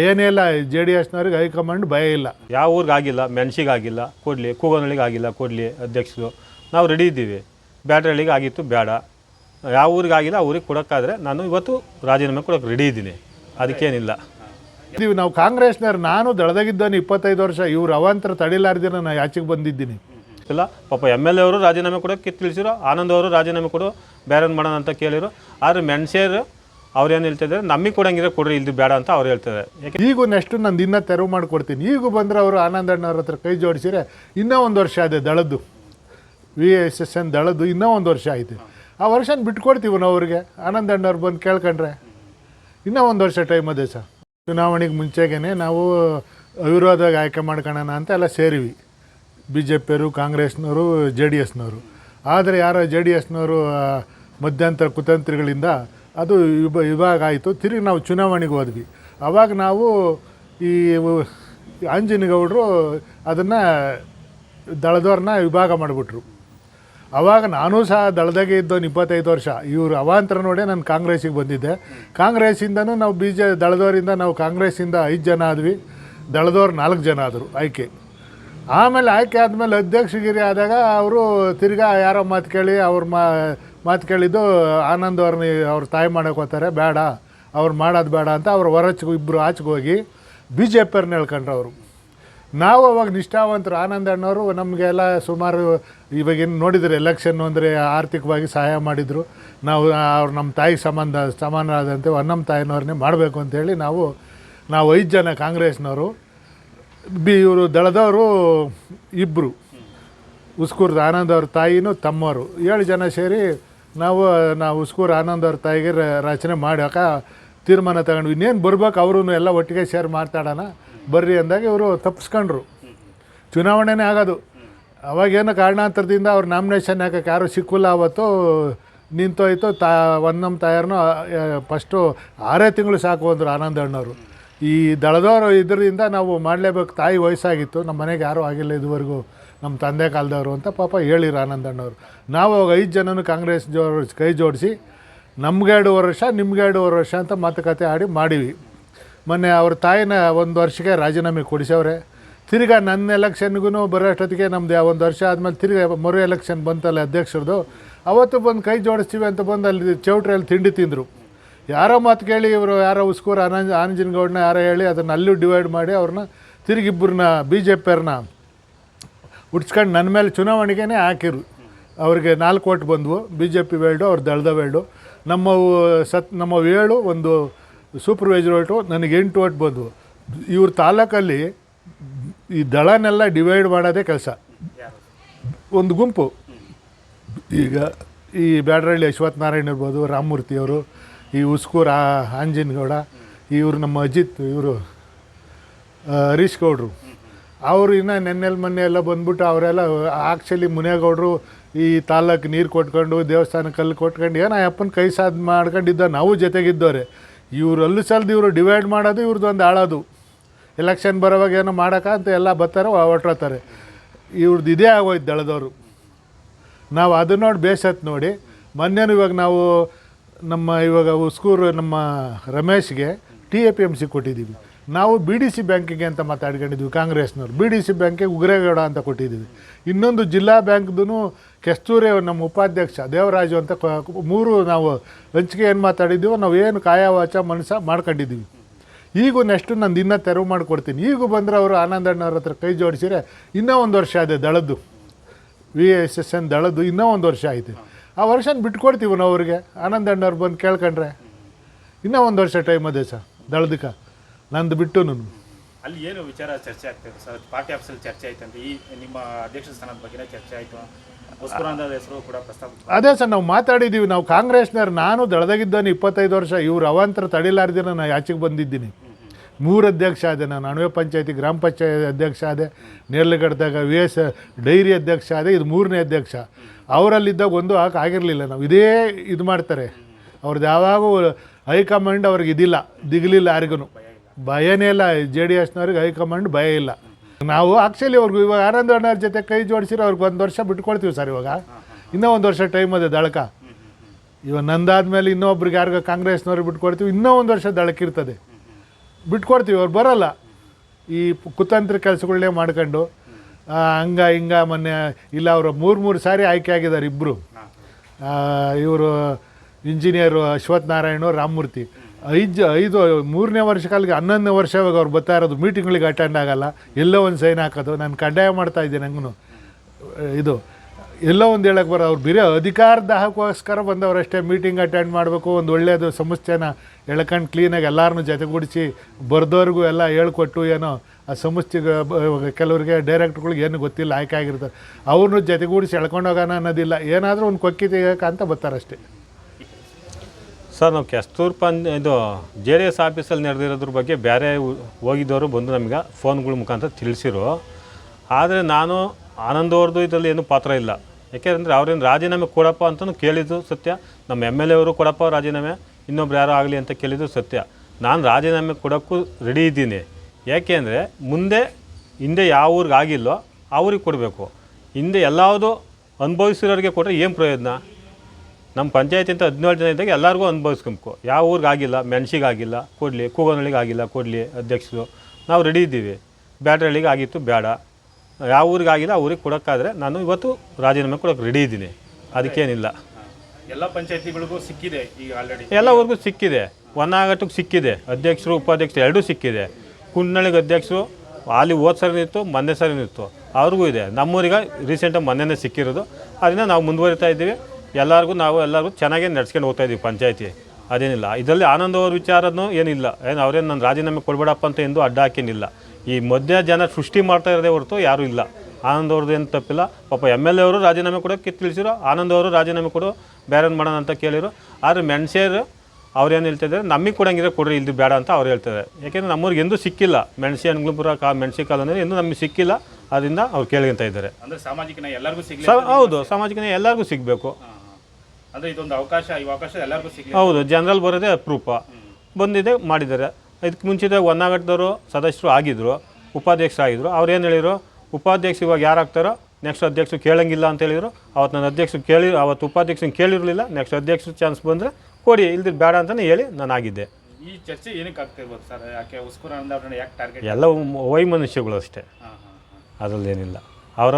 ಏನೇ ಇಲ್ಲ J D ಎಸ್ನವ್ರಿಗೆ high command ಭಯ ಇಲ್ಲ. ಯಾವ ಊರಿಗೆ ಆಗಿಲ್ಲ ಮೆಣಸಿಗೆ ಆಗಿಲ್ಲ ಕೊಡಲಿ ಕೂಗನಹಳ್ಳಿಗೆ ಆಗಿಲ್ಲ ಕೊಡಲಿ ಅಧ್ಯಕ್ಷರು. ನಾವು ರೆಡಿ ಇದ್ದೀವಿ. ಬ್ಯಾಟ್ರಳ್ಳಿಗೆ ಆಗಿತ್ತು ಬೇಡ ಯಾವ ಊರಿಗೆ ಆಗಿಲ್ಲ ಆ ಊರಿಗೆ ಕೊಡೋಕ್ಕಾದ್ರೆ ನಾನು ಇವತ್ತು ರಾಜೀನಾಮೆ ಕೊಡೋಕೆ ರೆಡಿ ಇದ್ದೀನಿ. ಅದಕ್ಕೇನಿಲ್ಲ. ಇದೀವಿ ನಾವು ಕಾಂಗ್ರೆಸ್ನವ್ರು ನಾನು ದಳದಾಗಿದ್ದಾನೆ ಇಪ್ಪತ್ತೈದು ವರ್ಷ ಇವ್ರು ಅವಾಂತರ ತಡಿಲಾರ್ದಿನ ನಾನು ಯಾಚೆಗೆ ಬಂದಿದ್ದೀನಿ. ಇಲ್ಲ ಪಾಪ ಎಂ ಎಲ್ ಎ ಅವರು ರಾಜೀನಾಮೆ ಕೊಡೋಕ್ಕೆ ತಿಳಿಸಿರೋ ಆನಂದ್ ಅವರು ರಾಜೀನಾಮೆ ಕೊಡು ಬೇರೆ ಮಾಡೋಣ ಅಂತ ಕೇಳಿರು ಆದರೆ ಮೆಣಸೇರು ಅವ್ರೇನು ಹೇಳ್ತಿದ್ದಾರೆ ನಮಗೆ ಕೊಡಂಗಿದ್ರೆ ಕೊಡ್ರಿ ಇಲ್ದು ಬೇಡ ಅಂತ ಅವ್ರು ಹೇಳ್ತಾರೆ ಈಗ ಈಗೂ ನೆಕ್ಸ್ಟ್ ನಾನು ಇನ್ನೂ ತೆರವು ಮಾಡಿಕೊಡ್ತೀನಿ. ಈಗ ಬಂದರೆ ಅವರು ಆನಂದಣ್ಣವ್ರ ಹತ್ರ ಕೈ ಜೋಡಿಸಿದ್ರೆ ಇನ್ನೂ ಒಂದು ವರ್ಷ ಇದೆ ದಳದ್ದು ವಿ ಎಸ್ ಎಸ್ ಎನ್ ದಳದ್ದು ಇನ್ನೂ ಒಂದು ವರ್ಷ ಆಯಿತು. ಆ ವರ್ಷನ ಬಿಟ್ಕೊಡ್ತೀವಿ ನಾವು ಅವ್ರಿಗೆ. ಆನಂದಣ್ಣವ್ರು ಬಂದು ಕೇಳ್ಕೊಂಡ್ರೆ ಇನ್ನೂ ಒಂದು ವರ್ಷ ಟೈಮ್ ಅದೇ ಸರ್. ಚುನಾವಣೆಗೆ ಮುಂಚೆಗೇ ನಾವು ಅವಿರೋಧವಾಗಿ ಆಯ್ಕೆ ಮಾಡ್ಕೊಳ್ಳೋಣ ಅಂತ ಎಲ್ಲ ಸೇರಿವಿ. ಬಿ ಜೆ ಪಿಯವರು ಕಾಂಗ್ರೆಸ್ನವರು, ಜೆ ಡಿ ಎಸ್ನವರು. ಆದರೆ ಯಾರೋ ಜೆ ಡಿ ಎಸ್ನವರು ಮಧ್ಯಂತರ ಕುತಂತ್ರಿಗಳಿಂದ ಅದು ವಿಭ, ವಿಭಾಗ ಆಯಿತು. ತಿರುಗಿ ನಾವು ಚುನಾವಣೆಗೆ ಹೋದ್ವಿ. ಆವಾಗ ನಾವು ಈ ಆಂಜನೇಗೌಡರು ಅದನ್ನು ದಳದವ್ರನ್ನ ವಿಭಾಗ ಮಾಡಿಬಿಟ್ರು. ಆವಾಗ ನಾನು ಸಹ ದಳದಾಗೆ ಇದ್ದವನು ಇಪ್ಪತ್ತೈದು ವರ್ಷ. ಇವರು ಅವಾಂತರ ನೋಡೇ ನಾನು ಕಾಂಗ್ರೆಸ್ಸಿಗೆ ಬಂದಿದ್ದೆ. ಕಾಂಗ್ರೆಸ್ಸಿಂದನೂ ನಾವು ಬಿ ಜೆ, ದಳದವರಿಂದ ನಾವು ಕಾಂಗ್ರೆಸ್ಸಿಂದ ಐದು ಜನ ಆದ್ವಿ. ದಳದವ್ರು ನಾಲ್ಕು ಜನ ಆದರು ಆಯ್ಕೆ. ಆಮೇಲೆ ಆಯ್ಕೆ ಆದಮೇಲೆ ಅಧ್ಯಕ್ಷಗಿರಿ ಆದಾಗ ಅವರು ತಿರ್ಗಾ ಯಾರೋ ಮಾತು ಕೇಳಿ ಅವ್ರ ಮಾ ಮಾತು ಕೇಳಿದ್ದು, ಆನಂದ್ ಅವ್ರನ್ನ ಅವ್ರ ತಾಯಿ ಹೋಗ್ತಾರೆ, ಬೇಡ, ಅವ್ರು ಮಾಡೋದು ಬೇಡ ಅಂತ ಅವ್ರು ಹೊರಚ್ಗೆ ಇಬ್ಬರು ಆಚೆಗೆ ಹೋಗಿ ಬಿ ಜೆ ಪಿಯವ್ರನ್ನ ಹೇಳ್ಕೊಂಡ್ರು ಅವರು. ನಾವು ಅವಾಗ ನಿಷ್ಠಾವಂತರು, ಆನಂದ್ ಅಣ್ಣವರು ನಮಗೆಲ್ಲ ಸುಮಾರು ಇವಾಗೇನು ನೋಡಿದರೆ ಎಲೆಕ್ಷನ್ ಅಂದರೆ ಆರ್ಥಿಕವಾಗಿ ಸಹಾಯ ಮಾಡಿದರು. ನಾವು, ಅವ್ರು ನಮ್ಮ ತಾಯಿಗೆ ಸಂಬಂಧ, ಸಮಾನರಾದಂತೆ ನಮ್ಮ ತಾಯಿನವ್ರನ್ನೇ ಮಾಡಬೇಕು ಅಂತೇಳಿ ನಾವು ನಾವು ಐದು ಜನ ಕಾಂಗ್ರೆಸ್ನವರು, ಬಿ ಇವರು ದಳದವರು ಇಬ್ಬರು ಉಸ್ಕೂರ್ದು ಆನಂದ್ ಅವ್ರ ತಾಯಿನೂ ತಮ್ಮವರು. ಏಳು ಜನ ಸೇರಿ ನಾವು ನಾವು ಉಸ್ಕೂರು ಆನಂದ್ ಅವ್ರ ತಾಯಿಗೆ ರಚನೆ ಮಾಡೋಕ ತೀರ್ಮಾನ ತಗೊಂಡ್ವಿ. ಇನ್ನೇನು ಬರ್ಬೇಕು ಅವರು ಎಲ್ಲ ಒಟ್ಟಿಗೆ ಶೇರ್ ಮಾತಾಡೋಣ ಬರ್ರಿ ಅಂದಾಗ ಇವರು ತಪ್ಪಿಸ್ಕೊಂಡ್ರು ಚುನಾವಣೆನೇ ಆಗೋದು. ಅವಾಗೇನು ಕಾರಣಾಂತರದಿಂದ ಅವ್ರು ನಾಮಿನೇಷನ್ ಹಾಕಕ್ಕೆ ಯಾರು ಸಿಕ್ಕಿಲ್ಲ ಅವತ್ತು. ನಿಂತೋಯ್ತು, ತಾ ಒಂದಮ್ಮ ತಾಯಾರನು ಫಸ್ಟು ಆರೇ ತಿಂಗಳು ಸಾಕು ಅಂದರು ಆನಂದ ಅಣ್ಣವರು. ಈ ದಳದವರು ಇದರಿಂದ ನಾವು ಮಾಡಲೇಬೇಕು. ತಾಯಿ ವಯಸ್ಸಾಗಿತ್ತು. ನಮ್ಮ ಮನೆಗೆ ಯಾರೂ ಆಗಿಲ್ಲ ಇದುವರೆಗೂ. ನಮ್ಮ ತಂದೆ ಕಾಲದವರು ಅಂತ ಪಾಪ ಹೇಳಿರು ಆನಂದ ಅಣ್ಣವರು. ನಾವು ಅವಾಗ ಐದು ಜನನು ಕಾಂಗ್ರೆಸ್ ಜೋರ್ ಕೈ ಜೋಡಿಸಿ, ನಮ್ಗೆ ಎರಡೂವರೆ ವರ್ಷ, ನಿಮ್ಗೆ ಎರಡೂವರೆ ವರ್ಷ ಅಂತ ಮಾತುಕತೆ ಆಡಿ ಮಾಡಿವಿ. ಮೊನ್ನೆ ಅವ್ರ ತಾಯಿನ ಒಂದು ವರ್ಷಕ್ಕೆ ರಾಜೀನಾಮೆ ಕೊಡಿಸವ್ರೆ. ತಿರ್ಗಾ ನನ್ನ ಎಲೆಕ್ಷನ್ಗೂ ಬರೋ ಅಷ್ಟೊತ್ತಿಗೆ ನಮ್ಮದು ಒಂದು ವರ್ಷ ಆದಮೇಲೆ ತಿರ್ಗಾ ಮರು ಎಲೆಕ್ಷನ್ ಬಂತಲ್ಲ ಅಧ್ಯಕ್ಷರದು. ಅವತ್ತು ಬಂದು ಕೈ ಜೋಡಿಸ್ತೀವಿ ಅಂತ ಬಂದು ಅಲ್ಲಿ ಚೌಟ್ರಿಯಲ್ಲಿ ತಿಂಡಿ ತಿಂದರು. ಯಾರೋ ಮಾತು ಕೇಳಿ ಇವರು, ಯಾರೋ ಉಸ್ಕೂರು ಆನಂಜ್ ಆನಂಜನಗೌಡನ್ನ ಯಾರೋ ಹೇಳಿ ಅದನ್ನು ಅಲ್ಲೂ ಡಿವೈಡ್ ಮಾಡಿ ಅವ್ರನ್ನ ತಿರುಗಿಬ್ಬರನ್ನ ಬಿ ಜೆ ಪಿಯವ್ರನ್ನ ಉಡ್ಸ್ಕೊಂಡು ನನ್ನ ಮೇಲೆ ಚುನಾವಣೆಗೇ ಹಾಕಿರು. ಅವ್ರಿಗೆ ನಾಲ್ಕು ಓಟ್ ಬಂದವು. ಬಿ ಜೆ ಪಿ ವೇಲ್ಡು ಅವ್ರು ದಳದ ವೇಲ್ಡು ನಮ್ಮ ಸತ್, ನಮ್ಮ ಏಳು, ಒಂದು ಸೂಪರ್ವೈಸರ್ ಓಟು, ನನಗೆ ಎಂಟು ಓಟ್ ಬಂದವು. ಇವ್ರ ತಾಲೂಕಲ್ಲಿ ಈ ದಳನೆಲ್ಲ ಡಿವೈಡ್ ಮಾಡೋದೇ ಕೆಲಸ. ಒಂದು ಗುಂಪು. ಈಗ ಈ ಬ್ಯಾಡರಳ್ಳಿ ಅಶ್ವಥ್ ನಾರಾಯಣ ಇರ್ಬೋದು ರಾಮಮೂರ್ತಿಯವರು ಈ ಉಸ್ಕೂರ್ ಆ- ಆಂಜನಗೌಡ, ಇವರು ನಮ್ಮ ಅಜಿತ್, ಇವರು ಹರೀಶ್ ಗೌಡ್ರು. ಅವರು ಇನ್ನು ನೆನ್ನೆಲ್ ಮೊನ್ನೆ ಎಲ್ಲ ಬಂದ್ಬಿಟ್ಟು ಅವರೆಲ್ಲ ಆ್ಯಕ್ಚುಲಿ ಮುನೇಗೌಡರು ಈ ತಾಲೂಕು ನೀರು ಕೊಟ್ಕೊಂಡು ದೇವಸ್ಥಾನ ಕಲ್ಲು ಕೊಟ್ಕೊಂಡು ಏನೋ ಅಪ್ಪನ ಕೈ ಸಾದ್ ಮಾಡ್ಕೊಂಡಿದ್ದ ನಾವು ಜೊತೆಗಿದ್ದವ್ರೆ. ಇವ್ರು ಅಲ್ಲೂ ಸಲ್ದು ಇವರು ಡಿವೈಡ್ ಮಾಡೋದು ಇವ್ರದ್ದು ಒಂದು ಆಳೋದು. ಎಲೆಕ್ಷನ್ ಬರೋವಾಗ ಏನೋ ಮಾಡೋಕ ಅಂತ ಎಲ್ಲ ಬರ್ತಾರೆ ಹೊಟ್ರತಾರೆ ಇವ್ರದ್ದು ಇದೇ ಆಗೋಯ್ತು ದಳದವರು. ನಾವು ಅದನ್ನ ನೋಡಿ ಬೇಸತ್ತು ನೋಡಿ. ಮೊನ್ನೆನೂ ಇವಾಗ ನಾವು ನಮ್ಮ ಇವಾಗ ಉಸ್ಕೂರು ನಮ್ಮ ರಮೇಶ್ಗೆ T A P M C ಕೊಟ್ಟಿದ್ದೀವಿ ನಾವು ಬಿ ಡಿ ಸಿ ಬ್ಯಾಂಕಿಗೆ ಅಂತ ಮಾತಾಡ್ಕೊಂಡಿದ್ವಿ, ಕಾಂಗ್ರೆಸ್ನವ್ರು. ಬಿ ಡಿ ಸಿ ಬ್ಯಾಂಕಿಗೆ ಉಗ್ರೇಗೌಡ ಅಂತ ಕೊಟ್ಟಿದ್ದೀವಿ. ಇನ್ನೊಂದು ಜಿಲ್ಲಾ ಬ್ಯಾಂಕ್ದು ಕೆಸ್ತೂರಿ ನಮ್ಮ ಉಪಾಧ್ಯಕ್ಷ, ದೇವರಾಜು ಅಂತ ಮೂರು ನಾವು ಹಂಚಿಕೆ ಏನು ಮಾತಾಡಿದ್ದೀವೋ, ನಾವು ಏನು ಕಾಯವಾಚ ಮನಸ್ಸ ಮಾಡ್ಕೊಂಡಿದ್ದೀವಿ. ಈಗೂ ನೆಕ್ಸ್ಟು ನಾನು ಇನ್ನೂ ತೆರವು ಮಾಡಿಕೊಡ್ತೀನಿ. ಈಗೂ ಬಂದರೆ ಅವರು ಆನಂದಣ್ಣವ್ರ ಹತ್ರ ಕೈ ಜೋಡಿಸಿದ್ರೆ ಇನ್ನೂ ಒಂದು ವರ್ಷ ಇದೆ ದಳದ್ದು. ವಿ ಎಸ್ ಎಸ್ ಎನ್ ದಳದ್ದು ಇನ್ನೂ ಒಂದು ವರ್ಷ ಆಯಿತು ಆ ವರ್ಷನ ಬಿಟ್ಕೊಡ್ತೀವಿ ನಾವು ಅವ್ರಿಗೆ. ಆನಂದಣ್ಣವ್ರು ಬಂದು ಕೇಳ್ಕೊಂಡ್ರೆ ಇನ್ನೂ ಒಂದು ವರ್ಷ ಟೈಮ್ ಅದೇ ಸರ್ ದಳದಕ್ಕೆ ನಂದು ಬಿಟ್ಟು ನಾನು. ಅಲ್ಲಿ ಏನು ವಿಚಾರ ಚರ್ಚೆ ಆಗ್ತಿದೆ ಸರ್ ಪಾರ್ಟಿ ಆಫೀಸಲ್ಲಿ ಚರ್ಚೆ ಆಯ್ತು ಅಂತ ಈ ನಿಮ್ಮ ಅಧ್ಯಕ್ಷ ಸ್ಥಾನದ ಬಗ್ಗೆ ಚರ್ಚೆ ಆಯಿತು. ಹೆಸರು ಕೂಡ ಪ್ರಸ್ತಾಪ ಅದೇ ಸರ್ ನಾವು ಮಾತಾಡಿದ್ದೀವಿ ನಾವು ಕಾಂಗ್ರೆಸ್ನವ್ರು. ನಾನು ದಳದಾಗಿದ್ದಾನೆ ಇಪ್ಪತ್ತೈದು ವರ್ಷ. ಇವ್ರು ಅವಾಂತರ ತಡಿಲಾರ್ದಿನ ನಾನು ಆಚೆಗೆ ಬಂದಿದ್ದೀನಿ. ಮೂರು ಅಧ್ಯಕ್ಷ ಆದೆ. ನಾನು ಅಣವೆ ಪಂಚಾಯತಿ ಗ್ರಾಮ ಪಂಚಾಯತ್ ಅಧ್ಯಕ್ಷ ಆದೆ. ನೇರ್ಲಗಡ್ದಾಗ ವಿ ಎಸ್ ಡೈರಿ ಅಧ್ಯಕ್ಷ ಆದೆ. ಇದು ಮೂರನೇ ಅಧ್ಯಕ್ಷ. ಅವರಲ್ಲಿದ್ದಾಗ ಒಂದು ಹಾಕಿ ಆಗಿರಲಿಲ್ಲ ನಾವು. ಇದೇ ಇದು ಮಾಡ್ತಾರೆ. ಅವ್ರದ್ದು ಯಾವಾಗೂ ಹೈಕಮಾಂಡ್ ಅವ್ರಿಗೆ ಇದಿಲ್ಲ. ದಿಗಲಿಲ್ಲ ಯಾರಿಗೂ ಭಯನೇ ಇಲ್ಲ ಜೆ ಡಿ ಎಸ್ನವ್ರಿಗೆ ಹೈಕಮಾಂಡ್ ಭಯ ಇಲ್ಲ. ನಾವು ಆ್ಯಕ್ಚುಲಿ ಅವ್ರಿಗೆ ಇವಾಗ ಆನಂದ ಅಣ್ಣವ್ರ ಜೊತೆ ಕೈ ಜೋಡಿಸಿರೋ ಅವ್ರಿಗೆ ಒಂದು ವರ್ಷ ಬಿಟ್ಕೊಳ್ತೀವಿ ಸರ್ ಇವಾಗ. ಇನ್ನೂ ಒಂದು ವರ್ಷ ಟೈಮ್ ಅದೇ ದಳಕ. ಇವಾಗ ನಂದಾದ್ಮೇಲೆ ಇನ್ನೊಬ್ರಿಗೆ ಯಾರಿಗ ಕಾಂಗ್ರೆಸ್ನವ್ರಿಗೆ ಬಿಟ್ಕೊಡ್ತೀವಿ, ಇನ್ನೂ ಒಂದು ವರ್ಷ ದಳಕಿರ್ತದೆ. ಬಿಟ್ಕೊಡ್ತೀವಿ, ಅವ್ರು ಬರೋಲ್ಲ. ಈ ಕುತಂತ್ರ ಕೆಲಸಗಳನ್ನೇ ಮಾಡ್ಕೊಂಡು ಹಂಗ ಹಿಂಗ ಮೊನ್ನೆ, ಇಲ್ಲ ಅವರು ಮೂರು ಮೂರು ಸಾರಿ ಆಯ್ಕೆ ಆಗಿದ್ದಾರೆ ಇಬ್ಬರು ಇವರು ಇಂಜಿನಿಯರು ಅಶ್ವಥ್ ನಾರಾಯಣ ರಾಮಮೂರ್ತಿ ಐದು ಐದು, ಮೂರನೇ ವರ್ಷ ಕಾಲಿಗೆ ಹನ್ನೊಂದನೇ ವರ್ಷ ಇವಾಗ ಅವ್ರು ಬರ್ತಾ ಇರೋದು ಮೀಟಿಂಗ್ಗಳಿಗೆ ಅಟೆಂಡ್ ಆಗಲ್ಲ. ಎಲ್ಲೋ ಒಂದು ಸೈನ್ ಹಾಕೋದು. ನಾನು ಕಡ್ಡಾಯ ಮಾಡ್ತಾ ಇದ್ದೀನಿ ನಂಗೂ ಇದು, ಎಲ್ಲೋ ಒಂದು ಹೇಳಕ್ಕೆ ಬರೋ ಅವ್ರು ಬೇರೆ ಅಧಿಕಾರ ದಾಹಕ್ಕೋಸ್ಕರ ಬಂದವರಷ್ಟೇ ಮೀಟಿಂಗ್ ಅಟೆಂಡ್ ಮಾಡಬೇಕು. ಒಂದು ಒಳ್ಳೆಯದು ಸಮಸ್ಯೆನ ಎಳ್ಕೊಂಡು ಕ್ಲೀನಾಗಿ ಎಲ್ಲರನ್ನೂ ಜೊತೆಗೂಡಿಸಿ ಬರ್ದವ್ರಿಗೂ ಎಲ್ಲ ಹೇಳ್ಕೊಟ್ಟು ಏನೋ ಆ ಸಂಸ್ಥೆಗೆ ಕೆಲವರಿಗೆ ಡೈರೆಕ್ಟ್ರುಗಳಿಗೆ ಏನು ಗೊತ್ತಿಲ್ಲ ಆಯ್ಕೆ ಆಗಿರ್ತಾರೆ ಅವ್ರನ್ನೂ ಜೊತೆಗೂಡಿಸಿ ಎಳ್ಕೊಂಡೋಗೋಣ ಅನ್ನೋದಿಲ್ಲ. ಏನಾದರೂ ಒಂದು ಕೊಕ್ಕಿ ತೆಗಿಯೋಕೆ ಅಂತ ಬರ್ತಾರಷ್ಟೇ. ಸರ್, ನಾವು ಕೆಸ್ತೂರು ಪಂ ಇದು ಜೆ ಡಿ ಎಸ್ ಆಫೀಸಲ್ಲಿ ನಡೆದಿರೋದ್ರ ಬಗ್ಗೆ ಬೇರೆ ಹೋಗಿದ್ದವರು ಬಂದು ನಮಗೆ ಫೋನ್ಗಳ ಮುಖಾಂತರ ತಿಳಿಸಿರು. ಆದರೆ ನಾನು ಆನಂದ್ ಇದರಲ್ಲಿ ಏನೂ ಪಾತ್ರ ಇಲ್ಲ. ಯಾಕೆಂದರೆ ಅವ್ರೇನು ರಾಜೀನಾಮೆ ಕೊಡಪ್ಪ ಅಂತಲೂ ಕೇಳಿದ್ದು ಸತ್ಯ. ನಮ್ಮ ಎಂ ಎಲ್ ಎ ಅವರು ಕೊಡಪ್ಪ ರಾಜೀನಾಮೆ, ಇನ್ನೊಬ್ರು ಯಾರೋ ಆಗಲಿ ಅಂತ ಕೇಳಿದ್ದು ಸತ್ಯ. ನಾನು ರಾಜೀನಾಮೆ ಕೊಡೋಕ್ಕೂ ರೆಡಿ ಇದ್ದೀನಿ. ಯಾಕೆ ಅಂದರೆ ಮುಂದೆ, ಹಿಂದೆ ಯಾವ ಊರಿಗೆ ಆಗಿಲ್ಲೋ ಊರಿಗೆ ಕೊಡಬೇಕು. ಹಿಂದೆ ಎಲ್ಲಾವುದು ಅನುಭವಿಸಿರೋರಿಗೆ ಕೊಟ್ಟರೆ ಏನು ಪ್ರಯೋಜನ? ನಮ್ಮ ಪಂಚಾಯತಿ ಅಂತ ಹದಿನೇಳು ಜನ ಇದ್ದಾಗ ಎಲ್ಲರಿಗೂ ಅನುಭವಿಸ್ಕೊಬೇಕು. ಯಾವ ಊರಿಗೆ ಆಗಿಲ್ಲ ಮೆಣಸಿಗೆ ಆಗಿಲ್ಲ ಕೊಡಲಿ ಕೂಗೋನಳಿಗೆ ಆಗಿಲ್ಲ ಕೊಡಲಿ ಅಧ್ಯಕ್ಷರು. ನಾವು ರೆಡಿ ಇದ್ದೀವಿ. ಬ್ಯಾಟ್ರಳ್ಳಿಗೆ ಆಗಿತ್ತು ಬೇಡ. ಯಾವ ಊರಿಗೆ ಆಗಿಲ್ಲ ಆ ಊರಿಗೆ ಕೊಡೋಕ್ಕಾದ್ರೆ ನಾನು ಇವತ್ತು ರಾಜೀನಾಮೆ ಕೊಡೋಕೆ ರೆಡಿ ಇದ್ದೀನಿ. ಅದಕ್ಕೇನಿಲ್ಲ. ಎಲ್ಲ ಪಂಚಾಯತಿಗಳಿಗೂ ಸಿಕ್ಕಿದೆ ಈಗ ಆಲ್ರೆಡಿ ಎಲ್ಲ ಊರಿಗೂ ಸಿಕ್ಕಿದೆ. ಒನ್ನಾಗಟ್ಟಕ್ಕೆ ಸಿಕ್ಕಿದೆ. ಅಧ್ಯಕ್ಷರು ಉಪಾಧ್ಯಕ್ಷರು ಎರಡೂ ಸಿಕ್ಕಿದೆ. ಕುಂಡ್ನಳ್ಳಿಗೆ ಅಧ್ಯಕ್ಷರು ಅಲ್ಲಿ ಹೋದ ಸರಿನಿತ್ತು ಮೊನ್ನೆ ಸರಿನಿತ್ತು ಅವ್ರಿಗೂ ಇದೆ. ನಮ್ಮೂರಿಗೆ ರೀಸೆಂಟಾಗಿ ಮೊನ್ನೆನೇ ಸಿಕ್ಕಿರೋದು. ಅದನ್ನು ನಾವು ಮುಂದುವರಿತಾ ಇದ್ದೀವಿ. ಎಲ್ಲರಿಗೂ ನಾವು ಎಲ್ಲರಿಗೂ ಚೆನ್ನಾಗೇ ನಡ್ಸ್ಕೊಂಡು ಹೋಗ್ತಾ ಇದ್ದೀವಿ ಪಂಚಾಯತಿ. ಅದೇನಿಲ್ಲ. ಇದರಲ್ಲಿ ಆನಂದ್ ಅವ್ರ ವಿಚಾರನೂ ಏನಿಲ್ಲ. ಏನು ಅವ್ರೇನು ನಾನು ರಾಜೀನಾಮೆ ಕೊಡಬೇಡಪ್ಪ ಅಂತ ಎಂದು ಅಡ್ಡ ಹಾಕಿನಿಲ್ಲ. ಈ ಮಧ್ಯ ಜನ ಸೃಷ್ಟಿ ಮಾಡ್ತಾ ಇರೋದೇ ಹೊರತು ಯಾರೂ ಇಲ್ಲ. ಆನಂದ್ ಅವ್ರದ್ದು ಏನು ತಪ್ಪಿಲ್ಲ. ಪಾಪ ಎಂ ಎಲ್ ಎ ಅವರು ರಾಜೀನಾಮೆ ಕೊಡೋಕ್ಕೆ ತಿಳಿಸಿರೋ ಆನಂದ್ ಅವರು ರಾಜೀನಾಮೆ ಕೊಡು ಬೇರೆ ಮಾಡೋಣ ಅಂತ ಕೇಳಿರು. ಆದರೆ ಮೆಣಸೇರು ಅವ್ರೇನು ಹೇಳ್ತಿದ್ದಾರೆ ನಮಗೆ ಕೊಡಂಗಿದ್ರೆ ಕೊಡ್ರಿ ಇಲ್ಲಿ ಬೇಡ ಅಂತ ಅವ್ರು ಹೇಳ್ತಾರೆ ಯಾಕೆಂದರೆ ನಮ್ಮೂರಿಗೆ ಎಂದೂ ಸಿಕ್ಕಿಲ್ಲ. ಮೆಣಸಿ ಅನ್ಗುಪುರ ಕಾ ಮೆಣಸಿ ಕಾಲೋನಿ ಎಂದೂ ನಮಗೆ ಸಿಕ್ಕಿಲ್ಲ. ಅದರಿಂದ ಅವ್ರು ಕೇಳ್ಕೊಂತ ಇದ್ದಾರೆ. ಅಂದ್ರೆ ಸಾಮಾಜಿಕ ಎಲ್ಲರಿಗೂ ಹೌದು ಸಾಮಾಜಿಕ ಎಲ್ಲರಿಗೂ ಸಿಗಬೇಕು. ಅಂದ್ರೆ ಇದೊಂದು ಅವಕಾಶ ಈ ಅವಕಾಶ ಎಲ್ಲರಿಗೂ ಸಿಗ್ಲಿ ಹೌದು ಜನರಲ್ ಬರೋದೇ ಅಪ್ರೂಪ ಬಂದಿದೆ ಮಾಡಿದ್ದಾರೆ. ಇದಕ್ಕೆ ಮುಂಚಿತ ಒನ್ನಾಗಟ್ಟದವರು ಸದಸ್ಯರು ಆಗಿದ್ದರು ಉಪಾಧ್ಯಕ್ಷರು ಆಗಿದ್ರು. ಅವ್ರು ಏನು ಹೇಳಿದರು? ಉಪಾಧ್ಯಕ್ಷ ಇವಾಗ ಯಾರು ಆಗ್ತಾರೋ ನೆಕ್ಸ್ಟ್ ಅಧ್ಯಕ್ಷರು ಕೇಳಂಗಿಲ್ಲ ಅಂತ ಹೇಳಿದರು. ಅವತ್ತು ನನ್ನ ಅಧ್ಯಕ್ಷರು ಕೇಳಿ ಅವತ್ತು ಉಪಾಧ್ಯಕ್ಷನ ಕೇಳಿರಲಿಲ್ಲ. ನೆಕ್ಸ್ಟ್ ಅಧ್ಯಕ್ಷರು ಚಾನ್ಸ್ ಬಂದರೆ ಕೊಡಿ ಇಲ್ದಿದ್ದು ಬೇಡ ಅಂತಲೇ ಹೇಳಿ ನಾನು ಆಗಿದ್ದೆ. ಈ ಚರ್ಚೆ ಏನಕ್ಕೆ ಆಗ್ತಿರ್ಬೋದು ಸರ್? ಯಾಕೆ ಉಸ್ಕುರ ಅಂದ್ರೆ ಯಾಕೆ ಟಾರ್ಗೆಟ್ ಎಲ್ಲ ವೈಮನುಷ್ಯಗಳು ಅಷ್ಟೇ. ಹಾಂ ಹಾಂ. ಅದರಲ್ಲೇನಿಲ್ಲ. ಅವರ